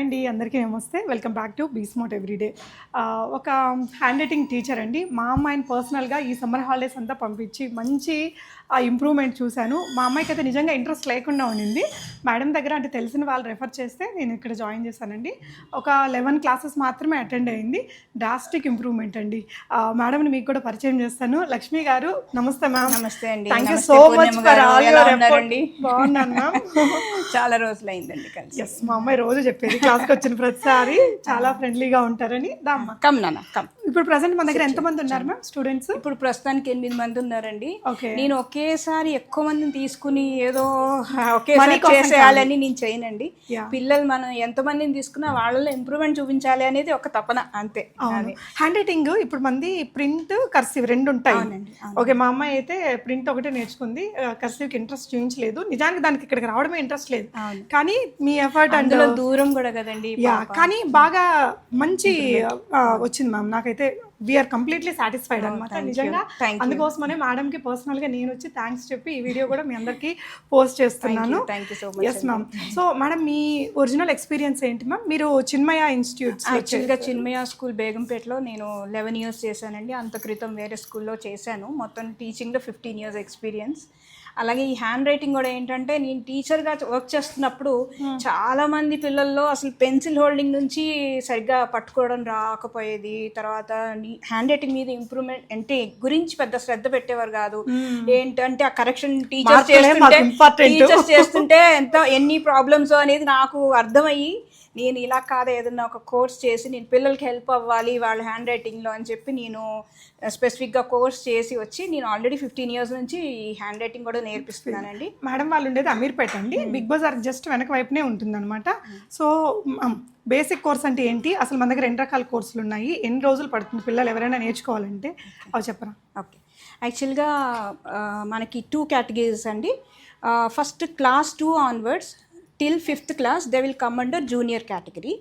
Hi అండి అందరికీ నమస్తే. Welcome back to be smart everyday ఒక హ్యాండ్ రైటింగ్ టీచర్ అండి. మా అమ్మాయిని పర్సనల్గా ఈ సమ్మర్ హాలిడేస్ అంతా పంపించి మంచి ఇంప్రూవ్మెంట్ చూశాను. మా అమ్మాయికి అయితే నిజంగా ఇంట్రెస్ట్ లేకుండా ఉండింది. మేడం దగ్గర అంటే తెలిసిన వాళ్ళు రెఫర్ చేస్తే నేను ఇక్కడ జాయిన్ చేశానండి. ఒక లెవెన్ క్లాసెస్ మాత్రమే అటెండ్ అయింది. డ్రాస్టిక్ ఇంప్రూవ్మెంట్ అండి. మేడంని మీకు కూడా పరిచయం చేస్తాను. లక్ష్మి గారు నమస్తే మ్యామ్. నమస్తే అండి. Thank you so much? బాగున్నాను మ్యామ్. చాలా రోజులు అయిందండి కలిసి. ఎస్ మా అమ్మాయి రోజు చెప్పేది. క్లాస్కి వచ్చిన ప్రతిసారి చాలా ఫ్రెండ్లీగా ఉంటారని దామ్మ. కమ్ నాన్న కమ్. ఇప్పుడు ప్రజెంట్ మన దగ్గర ఎంత మంది ఉన్నారు మ్యామ్ స్టూడెంట్స్? ఇప్పుడు ప్రస్తుతానికి ఎనిమిది మంది ఉన్నారండి. నేను ఒకేసారి ఎక్కువ మందిని తీసుకుని ఏదో ఒకేసారి చేసేయాలని నేను చేయనండి. పిల్లలు మనం ఎంత మందిని తీసుకున్నా వాళ్ళలో ఇంప్రూవ్మెంట్ చూపించాలి అనేది ఒక తపన అంతే. హ్యాండ్ రైటింగ్ ఇప్పుడు మంది ప్రింట్ కర్సివ్ రెండు ఉంటాయి. ఓకే మా అమ్మాయి అయితే ప్రింట్ ఒకటే నేర్చుకుంది. కర్సివ్కి ఇంట్రెస్ట్ చూపించలేదు. నిజానికి దానికి ఇక్కడికి రావడమే ఇంట్రెస్ట్ లేదు. కానీ మీ ఎఫర్ట్ అందులో దూరం కూడా కదండి యా కానీ బాగా మంచి వచ్చింది మ్యామ్. నాకైతే వీఆర్ కంప్లీట్లీ సాటిస్ఫైడ్ అనమాట నిజంగా Thank you. అందుకోసమనే మేడంకి పర్సనల్గా నేను వచ్చి థ్యాంక్స్ చెప్పి ఈ వీడియో కూడా మీ అందరికీ పోస్ట్ చేస్తున్నాను. ఎస్ మ్యామ్ సో మేడం మీ ఒరిజినల్ ఎక్స్పీరియన్స్ ఏంటి మ్యామ్ మీరు చిన్మయ ఇన్స్టిట్యూట్స్ యాక్చువల్గా చిన్మయ స్కూల్ బేగంపేటలో నేను లెవెన్ ఇయర్స్ చేశానండి. అంత క్రితం వేరే స్కూల్లో చేశాను. మొత్తం టీచింగ్లో ఫిఫ్టీన్ ఇయర్స్ ఎక్స్పీరియన్స్ అలాగే ఈ హ్యాండ్ రైటింగ్ కూడా ఏంటంటే నేను టీచర్గా వర్క్ చేస్తున్నప్పుడు చాలా మంది పిల్లల్లో అసలు పెన్సిల్ హోల్డింగ్ నుంచి సరిగ్గా పట్టుకోవడం రాకపోయేది. తర్వాత హ్యాండ్ రైటింగ్ మీద ఇంప్రూవ్మెంట్ అంటే గురించి పెద్ద శ్రద్ధ పెట్టేవారు కాదు. ఏంటంటే ఆ కరెక్షన్ టీచర్స్ చేస్తుంటే. టీచర్స్ చేస్తుంటే ఎంత ఎన్ని ప్రాబ్లమ్స్ అనేది నాకు అర్థమయ్యి నేను ఇలా కాదు ఏదన్నా ఒక కోర్స్ చేసి నేను పిల్లలకి హెల్ప్ అవ్వాలి వాళ్ళ హ్యాండ్ రైటింగ్లో అని చెప్పి నేను స్పెసిఫిక్గా కోర్స్ చేసి వచ్చి నేను ఆల్రెడీ ఫిఫ్టీన్ ఇయర్స్ నుంచి ఈ హ్యాండ్ రైటింగ్ కూడా నేర్పిస్తున్నానండి. మేడం వాళ్ళు ఉండేది అమీర్పేట అండి. బిగ్ బజార్ జస్ట్ వెనక వైపునే ఉంటుందన్నమాట. సో బేసిక్ కోర్స్ అంటే ఏంటి? అసలు మన దగ్గర ఎన్ని రకాల కోర్సులు ఉన్నాయి? ఎన్ని రోజులు పడుతుంది? పిల్లలు ఎవరైనా నేర్చుకోవాలంటే? అవి చెప్పరా? ఓకే యాక్చువల్గా మనకి టూ కేటగిరీస్ అండి. First class two onwards till fifth class they will come under junior category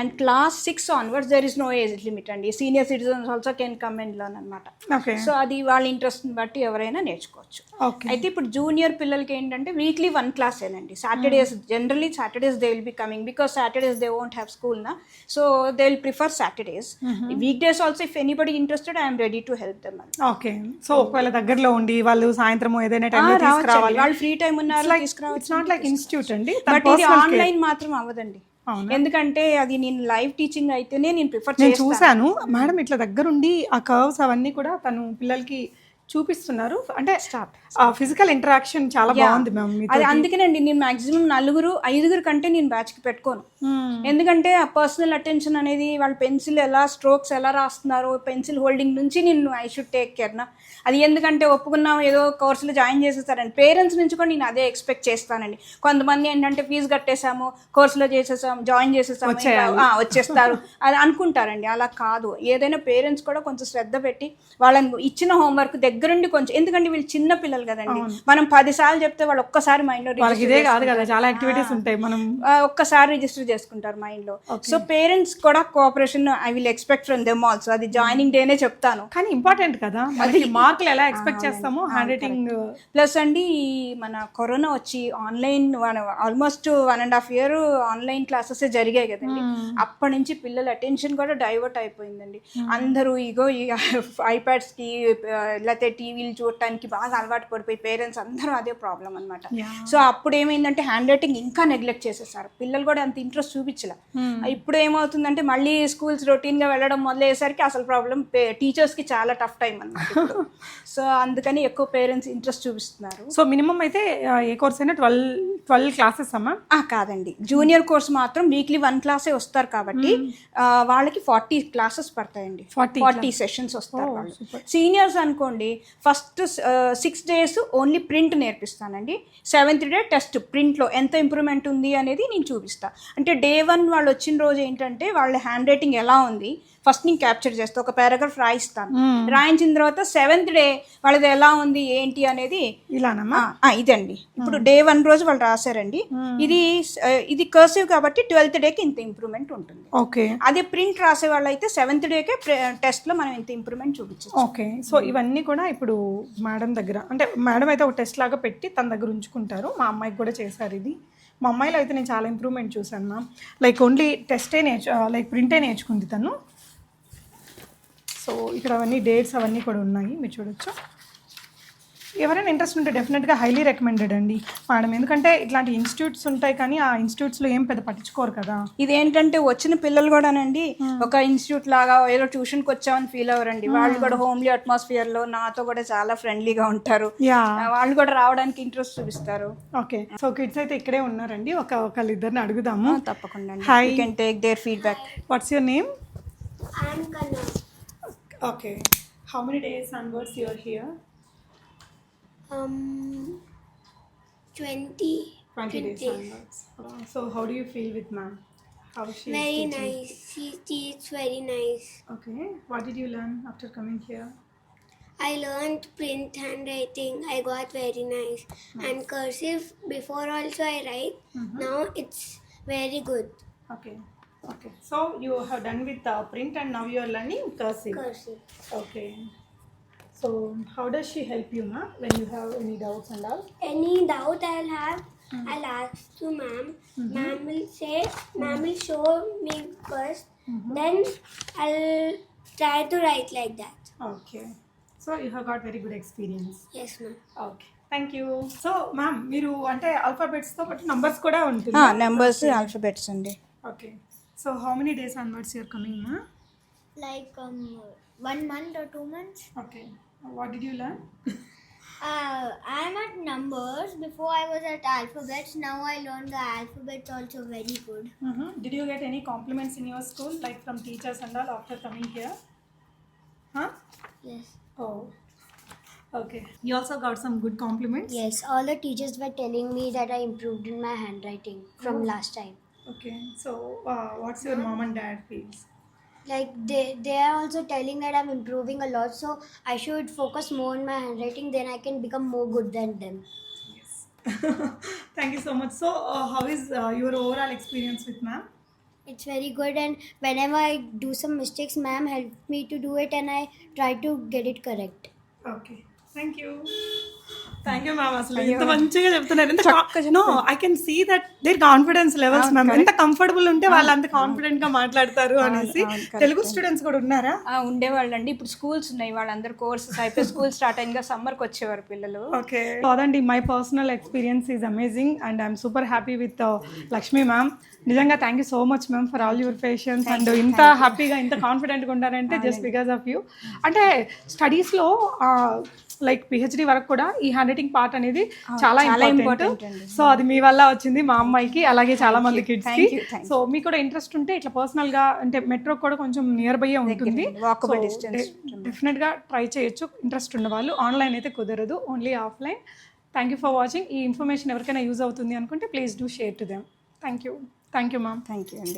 and class six onwards there is no age limit అండి. Senior citizens also can come and learn అనమాట so అది వాళ్ళ ఇంట్రెస్ట్ని బట్టి ఎవరైనా నేర్చుకోవచ్చు. అయితే ఇప్పుడు జూనియర్ పిల్లలకి ఏంటంటే వీక్లీ వన్ క్లాస్ ఏనండి. Saturdays generally Saturdays they will be coming because Saturdays they won't have school నా so they will prefer Saturdays weekdays also if anybody interested I'm ready to help them okay so ఒకవేళ దగ్గరలో ఉండి వాళ్ళు సాయంత్రం ఏదైనా time తీసుకురావాలి. వాళ్ళు free time ఉన్నారు ఇట్స్ నాట్ లైక్ ఇన్స్టిట్యూట్ అండి. బట్ ఇది ఆన్లైన్ మాత్రం అవ్వదండి? ఎందుకంటే అది నేను లైవ్ టీచింగ్ అయితేనే నేను ప్రిఫర్ నేను చేస్తాను. చూశాను. మేడం ఇట్లా దగ్గరుండి ఆ కర్వ్స్ అవన్నీ కూడా తను పిల్లలకి చూపిస్తున్నారు. అంటే ఫిజికల్ ఇంటరాక్షన్ చాలా బాగుంది మ్యామ్ అది అందుకేనండి నేను మాక్సిమం నలుగురు ఐదుగురు కంటే నేను బ్యాచ్కి పెట్టుకోను. ఎందుకంటే ఆ పర్సనల్ అటెన్షన్ అనేది వాళ్ళ పెన్సిల్ ఎలా స్ట్రోక్స్ ఎలా రాస్తున్నారు పెన్సిల్ హోల్డింగ్ నుంచి నేను ఐ షుడ్ టేక్ కేర్ నా. అది ఎందుకంటే ఒప్పుకున్నాం ఏదో కోర్సులో జాయిన్ చేసేస్తారండి పేరెంట్స్ నుంచి కూడా నేను అదే ఎక్స్పెక్ట్ చేస్తానండి. కొంతమంది ఏంటంటే ఫీజు కట్టేసాము కోర్సులో చేసేసాము జాయిన్ చేసేసాము వచ్చేస్తారు. అది అనుకుంటారండి. అలా కాదు. ఏదైనా పేరెంట్స్ కూడా కొంచెం శ్రద్ధ పెట్టి వాళ్ళని ఇచ్చిన హోంవర్క్ దగ్గరుండి కొంచెం ఎందుకంటే వీళ్ళు చిన్న పిల్లలు కదండి. మనం పది సార్లు చెప్తే వాళ్ళు ఒక్కసారి మైండ్లో వాళ్ళకి ఇదే కాదు కదా చాలా యాక్టివిటీస్ ఉంటాయి మనం. ఒక్కసారి రిజిస్టర్ చేసుకుంటారు మైండ్లో. సో పేరెంట్స్ కూడా cooperation I will expect from them also అది జాయినింగ్ డేనే చెప్తాను. కానీ ఇంపార్టెంట్ కదా. మనకి మార్కులు ఎలా ఎక్స్పెక్ట్ చేస్తామో హ్యాండ్ రైటింగ్ ప్లస్ అండి ఈ మన కరోనా వచ్చి online almost one and half year online classes జరిగాయి కదండి. అప్పటి నుంచి పిల్లల అటెన్షన్ కూడా డైవర్ట్ అయిపోయిందండి. అందరూ ఇగో ఈ ఐప్యాడ్స్ లేకపోతే టీవీలు చూడటానికి బాగా అలవాటు పడిపోయి పేరెంట్స్ అందరూ అదే ప్రాబ్లం అనమాట. సో అప్పుడు ఏమైందంటే హ్యాండ్ రైటింగ్ ఇంకా నెగ్లెక్ట్ చేసేసారు. పిల్లలు కూడా అంత ఇంట్రెస్ట్ చూపించలే. ఇప్పుడు ఏమవుతుందంటే మళ్ళీ స్కూల్స్ రొటీన్గా వెళ్ళడం మొదలయ్యేసరికి అసలు ప్రాబ్లం టీచర్స్కి చాలా టఫ్ టైం అనమాట సో అందుకని ఎక్కువ పేరెంట్స్ ఇంట్రెస్ట్ చూపిస్తున్నారు. సో మినిమం అయితే ఏ కోర్స్ అయినా ట్వెల్వ్ ట్వెల్వ్ క్లాసెస్ అమ్మా? ఆ, కాదండి. జూనియర్ కోర్స్ మాత్రం వీక్లీ వన్ క్లాసే వస్తారు కాబట్టి ఆ, వాళ్ళకి ఫార్టీ క్లాసెస్ పడతాయండి. 40 ఫార్టీ సెషన్స్ వస్తారు సీనియర్స్ అనుకోండి first six days only print నేర్పిస్తానండి. Seventh day test ప్రింట్లో ఎంత ఇంప్రూవ్మెంట్ ఉంది అనేది నేను చూపిస్తాను అంటే డే వన్ వాళ్ళు వచ్చిన రోజు ఏంటంటే వాళ్ళ హ్యాండ్ రైటింగ్ ఎలా ఉంది ఫస్ట్ నేను క్యాప్చర్ చేస్తా. ఒక పారాగ్రాఫ్ రాయిస్తాను. రాయించిన తర్వాత సెవెంత్ డే వాళ్ళది ఎలా ఉంది ఏంటి అనేది ఇలానమ్మా? ఇదండి. ఇప్పుడు డే వన్ రోజు వాళ్ళు రాశారండి. ఇది ఇది కర్సివ్ కాబట్టి ట్వెల్త్ డేకి ఇంత ఇంప్రూవ్మెంట్ ఉంటుంది. ఓకే. అదే ప్రింట్ రాసే వాళ్ళు అయితే సెవెంత్ డేకే టెస్ట్లో మనం ఇంత ఇంప్రూవ్మెంట్ చూపించచ్చు. ఓకే. సో ఇవన్నీ కూడా ఇప్పుడు మేడం దగ్గర అంటే మేడం అయితే ఒక టెస్ట్ లాగా పెట్టి తన దగ్గర ఉంచుకుంటారు. మా అమ్మాయికి కూడా చేశారు ఇది. మా అమ్మాయిలో అయితే నేను చాలా ఇంప్రూవ్మెంట్ చూశాను మ్యామ్. లైక్ ఓన్లీ టెస్టే నేర్చు లైక్ ప్రింటే నేర్చుకుంది తను. సో ఇక్కడ అవన్నీ డేట్స్ అవన్నీ కూడా ఉన్నాయి మీరు చూడొచ్చు. ఎవరైనా ఇంట్రెస్ట్ ఉంటే డెఫినెట్గా హైలీ రికమెండెడ్ అండి మేడం ఎందుకంటే ఇట్లాంటి ఇన్స్టిట్యూట్స్ ఉంటాయి కానీ ఆ ఇన్స్టిట్యూట్స్లో ఏం పెద్ద పట్టించుకోరు కదా. ఇదేంటంటే వచ్చిన పిల్లలు కూడానండి ఒక ఇన్స్టిట్యూట్ లాగా ఏదో ట్యూషన్కి వచ్చామని ఫీల్ అవ్వరండి. వాళ్ళు కూడా హోమ్లీ అట్మాస్ఫియర్లో నాతో కూడా చాలా ఫ్రెండ్లీగా ఉంటారు. వాళ్ళు కూడా రావడానికి ఇంట్రెస్ట్ చూపిస్తారు. ఓకే. సో కిడ్స్ అయితే ఇక్కడే ఉన్నారండి. ఒక ఒకళ్ళ ఇద్దరిని అడుగుదాము తప్పకుండా can take their feedback what's your name Okay. How many days onwards you are here? Um, 20. 20 days onwards. So how do you feel with ma'am? How she Very is nice. She teaches very nice. Okay. What did you learn after coming here? I learned print handwriting. I got very nice. And cursive, before also I write. Mhm. Now it's very good. Okay. Okay. So you have done with uh, print and now you are learning cursive. Cursive. Okay. So how does she help you, ma'am, when you have any doubts and all? Any doubt I'll have, I'll ask to ma'am. Ma'am will say, ma'am will show me 1st Then I'll try to write like that. Okay. So you have got very good experience. Yes, ma'am. Okay thank you so ma'am మీరు అంటే ఆల్ఫాబెట్స్తో పాటు numbers కూడా ఉంటుంది numbers alphabets అండి okay so how many days onwards you're coming, ma? Like um, one month or two months. Okay. What did you learn? uh, I'm at numbers. Before I was at alphabets. Now I learned the alphabets also very good. Uh-huh. Did you get any compliments in your school, like from teachers and all, after coming here? Huh? Yes. Oh. Okay. You also got some good compliments? Yes. All the teachers were telling me that I improved in my handwriting from oh. last time. Okay. So, uh, what's your mom and dad feels? Like they, they are also telling that I'm improving a lot, so I should focus more on my handwriting. Then I can become more good than them. Yes. Thank you so much. So, uh, how is uh, your overall experience with ma'am? It's very good, and whenever I do some mistakes, ma'am helped me to do it, and I try to get it correct. Okay. Thank you thank you ma'am అసలు ఎంత మంచిగా చెప్తున్నారు. ఎంత no I can see that their confidence levels ma'am ఎంత comfortable ఉంటే వాళ్ళు అంత కాన్ఫిడెంట్గా మాట్లాడతారు అనేసి. తెలుగు స్టూడెంట్స్ కూడా ఉన్నారా? ఉండేవాళ్ళండి. ఇప్పుడు స్కూల్స్ ఉన్నాయి. వాళ్ళందరూ కోర్సెస్ అయిపోయి స్కూల్ స్టార్ట్ అయిందిగా సమ్మర్కి వచ్చేవారు పిల్లలు. ఓకే అదండి my personal experience is amazing and I'm super happy with Lakshmi ma'am నిజంగా thank you so much ma'am for all your patience and ఇంత హ్యాపీగా ఇంత కాన్ఫిడెంట్గా ఉన్నారంటే జస్ట్ బికాస్ ఆఫ్ యూ అంటే స్టడీస్లో లైక్ పిహెచ్డి వరకు కూడా ఈ హ్యాండ్ రైటింగ్ పార్ట్ అనేది చాలా ఇంపార్టెంట్ సో అది మీ వల్ల వచ్చింది మా అమ్మాయికి అలాగే చాలా మంది కిడ్స్కి. సో మీకు కూడా ఇంట్రెస్ట్ ఉంటే ఇట్లా పర్సనల్గా అంటే మెట్రో కూడా కొంచెం నియర్ బై ఉంటుంది. డెఫినెట్గా ట్రై చేయొచ్చు. ఇంట్రెస్ట్ ఉన్న వాళ్ళు ఆన్లైన్ అయితే కుదరదు only offline thank you for watching ఈ ఇన్ఫర్మేషన్ ఎవరికైనా యూజ్ అవుతుంది అనుకుంటే please do share to them thank you thank you ma'am thank you అండి.